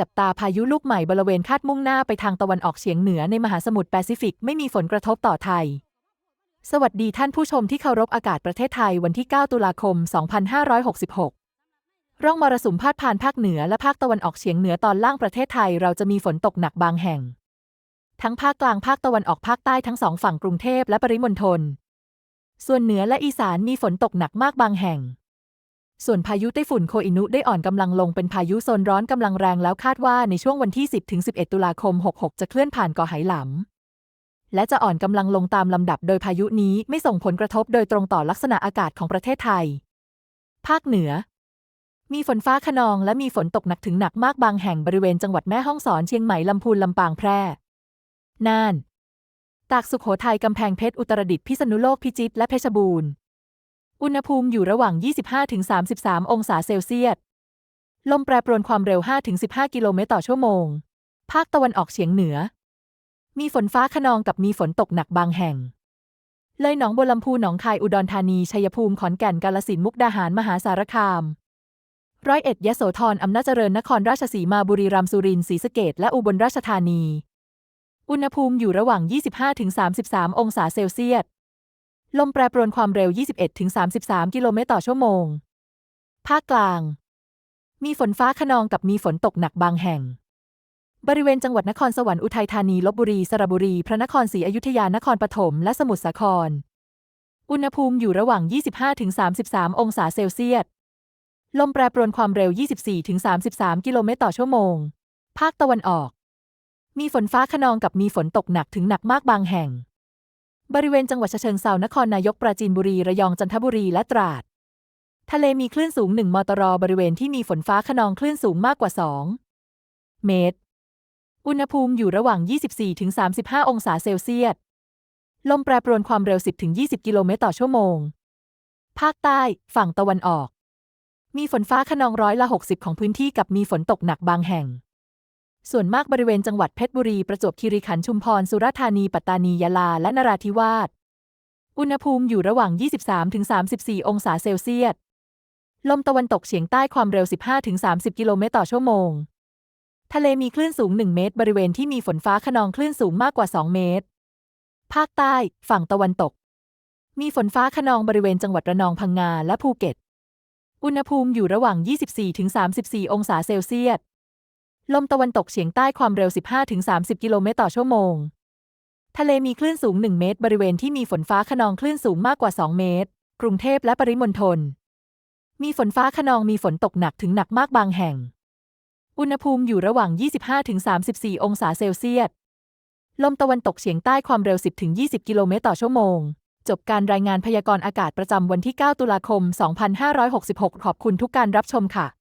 จับตาพายุลูกใหม่บริเวณคาดมุ่งหน้าไปทางตะวันออกเฉียงเหนือในมหาสมุทรแปซิฟิกไม่มีฝนกระทบต่อไทย สวัสดีท่านผู้ชมที่เคารพอากาศประเทศไทยวันที่ 9 ตุลาคม 2566 ร่องมรสุมพาดผ่านภาคเหนือและภาคตะวันออกเฉียงเหนือตอนล่างประเทศไทยเราจะมีฝนตกหนักบางแห่ง ทั้งภาคกลางภาคตะวันออกภาคใต้ทั้งสองฝั่งกรุงเทพและปริมณฑล ส่วนเหนือและอีสานมีฝนตกหนักมากบางแห่ง ส่วนพายุไต้ฝุ่นโคอินุได้อ่อนกำลังลงเป็นพายุโซนร้อนกำลังแรงแล้วคาดว่าในช่วงวันที่ 10-11 ตุลาคม 66 จะเคลื่อนผ่านเกาะไหหลำ และจะอ่อนกำลังลงตามลำดับโดยพายุนี้ไม่ส่งผลกระทบโดยตรงต่อลักษณะอากาศของประเทศไทย ภาคเหนือ มีฝนฟ้าขนองและมีฝนตกหนักถึงหนักมากบางแห่งบริเวณจังหวัดแม่ฮ่องสอนเชียงใหม่ลำพูนลำปางแพร่น่าน ตากสุขโขทัยกำแพงเพชรอุตรดิตถ์พิษณุโลกพิจิตรและเพชรบูรณ์ อุณหภูมิอยู่ระหว่าง 25-33 องศาเซลเซียส ลมแปรปรวนความเร็ว 5-15 กิโลเมตรต่อชั่วโมง ภาคตะวันออกเฉียงเหนือ มีฝนฟ้าขนองกับมีฝนตกหนักบางแห่ง เลยหนองบัวลำพูหนองคายอุดรธานี ชัยภูมิ ขอนแก่น กาฬสินธุ์มุกดาหาร มหาสารคาม ร้อยเอ็ดยโสธรอำนาจเจริญ นครราชสีมา บุรีรัมย์ สุรินทร์ ศรีสะเกษและอุบลราชธานี อุณหภูมิอยู่ระหว่าง 25-33 องศาเซลเซียส ลมแปรปรวนความเร็ว 21-33 กิโลเมตรต่อชั่วโมง ภาคกลาง มีฝนฟ้าขนองกับมีฝนตกหนักบางแห่ง บริเวณจังหวัดนครสวรรค์อุทัยธานีลบบุรีสระบุรี พระนครศรีอยุธยานครปฐมและสมุทรสาคร อุณหภูมิอยู่ระหว่าง 25-33 องศาเซลเซียส ลมแปรปรวนความเร็ว 24-33 กิโลเมตรต่อชั่วโมง ภาคตะวันออก มีฝนฟ้าขนองกับมีฝนตกหนักถึงหนักมากบางแห่ง บริเวณจังหวัดเชิงเซานครนายกปราจีนบุรีระยองจันทบุรีและตราด ทะเลมีคลื่นสูง 1 มตร บริเวณที่มีฝนฟ้าขนองคลื่นสูงมากกว่า 2 เมตร อุณหภูมิอยู่ระหว่าง 24-35 องศาเซลเซียส ลมแปรปรวนความเร็ว 10-20 กิโลเมตรต่อชั่วโมง ภาคใต้ ฝั่งตะวันออก มีฝนฟ้าขนองร้อยละ 60 ของพื้นที่กับมีฝนตกหนักบางแห่ง ส่วนมากบริเวณจังหวัดเพชรบุรี ประจวบคีรีขันธ์ชุมพร สุราษฎร์ธานี ปัตตานี ยะลา และนราธิวาส อุณหภูมิอยู่ระหว่าง 23-34 องศาเซลเซียส ลมตะวันตกเฉียงใต้ความเร็ว 15-30 กิโลเมตรต่อชั่วโมง ทะเลมีคลื่นสูง 1 เมตร บริเวณที่มีฝนฟ้าขนองคลื่นสูงมากกว่า 2 เมตร ภาคใต้ ฝั่งตะวันตก มีฝนฟ้าขนองบริเวณจังหวัดระนองพังงาและภูเก็ต อุณหภูมิอยู่ระหว่าง 24-34 องศาเซลเซียส ลมตะวันตกเฉียงใต้ความเร็ว 15-30 กิโลเมตรต่อชั่วโมง ทะเลมีคลื่นสูง 1 เมตร บริเวณที่มีฝนฟ้าขนองคลื่นสูงมากกว่า 2 เมตร กรุงเทพและปริมณฑล มีฝนฟ้าขนองมีฝนตกหนักถึงหนักมากบางแห่ง อุณหภูมิอยู่ระหว่าง 25-34 องศาเซลเซียส ลมตะวันตกเฉียงใต้ความเร็ว 10-20 กิโลเมตรต่อชั่วโมง จบการรายงานพยากรณ์อากาศประจำวันที่ 9 ตุลาคม 2566 ขอบคุณทุกการรับชมค่ะ